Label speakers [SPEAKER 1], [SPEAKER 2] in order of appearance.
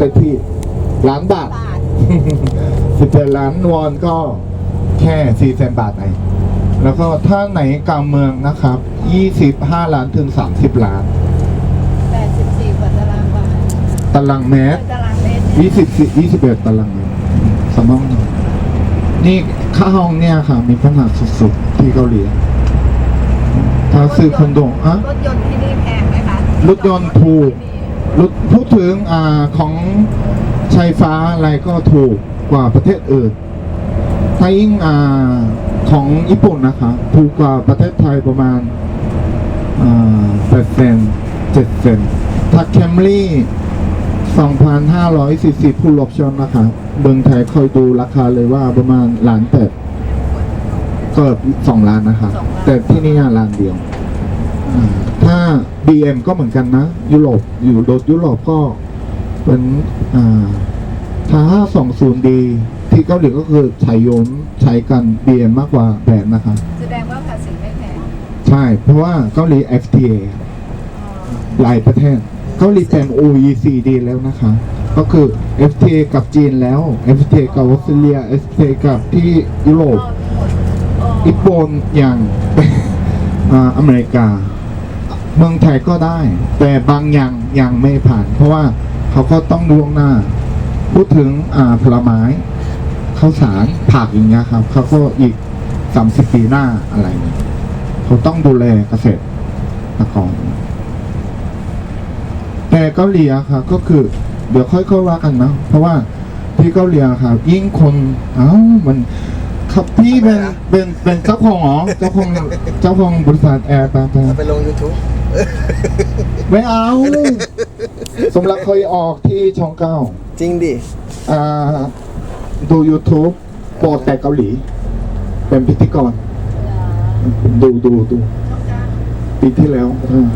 [SPEAKER 1] ไปที่ล้านบาท
[SPEAKER 2] บาท
[SPEAKER 1] สิบเอ็ดล้านวอนก็แค่สี่แสนบาทเองแล้วก็ถ้าไหนกลางเมืองนะครับยี่สิบห้าล้านถึงสามสิบล้าน
[SPEAKER 2] แปดสิบสี่กว่าตารางวา
[SPEAKER 1] ตารางเมตร
[SPEAKER 2] ตารางเมตร
[SPEAKER 1] ยี่สิบยี่สิบเอ็ดตารางเมตรสมองนี่ค่าห้องเนี่ยค่ะ มีปัญหาสุดๆที่เกาหลีถ้าซื้อคอนโดอะ
[SPEAKER 2] รถยนต์ที่นี่แพงไหมคะ
[SPEAKER 1] รถยนต์ถูกรถ พูดถึงอของใช้ฟ้าอะไรก็ถูกกว่าประเทศอื่นถ้ายิ่งอของญี่ปุ่นนะคะถูกกว่าประเทศไทยประมาณอ่าแปดเซนเจ็ดเซนถ้าแคมรี่สองพันห้าร้อยสี่สิบผู้ลบชนนะคะเมืองไทยคอยดูราคาเลยว่าประมาณล้านแปดเกือบสองล้านนะคะ แต่ที่นี่ล้านเดียว ถ้า BM ก็เหมือนกันนะ ยุโรปอยู่โดดยุโรปก็เป็นอ่าถ้า 520D ที่เกาหลีก็คือใช้โยนใช้กัน BM มากกว่าแบรนด์นะคะ
[SPEAKER 2] แสดงว่าภาษีไม่แพง
[SPEAKER 1] ใช่ เพราะว่าเกาหลี FTA หลายประเทศเกาหลีเป็น OECD แล้วนะคะ ก็คือ FTA กับจีนแล้ว FTA กับออสเตรเลีย FTA กับที่ยุโรปญี่ปุ่นอย่างอ่าอเมริกา เมืองไทยก็ได้ แต่บางอย่างยังไม่ผ่าน เพราะว่าเขาก็ต้องล่วงหน้า พูดถึงอ่าผลไม้ข้าวสารผักอย่างเงี้ยครับเขาก็อีกสามสิบปีหน้าอะไรเนี่ยเขาต้องดูแลเกษตรกรแต่เกาหลีอะครับก็คือ เดี๋ยวค่อยๆว่ากันนะเพราะว่าที่เกาหลีอะครับยิ่งคนเอ้ามัน ครับพี่เป็นเป็นเป็นเจ้าของเหรอเจ้าของเจ้าของบริษัทแอร์แปล
[SPEAKER 3] เอาไปลง YouTube
[SPEAKER 1] ไม่เอาสมรักเคยออกที่ช่องเก้า
[SPEAKER 3] จริงดิ
[SPEAKER 1] อ่าดู YouTube โปรดแต่เกาหลี เป็นพิธีกร ดูดูดูปีที่แล้วอ่า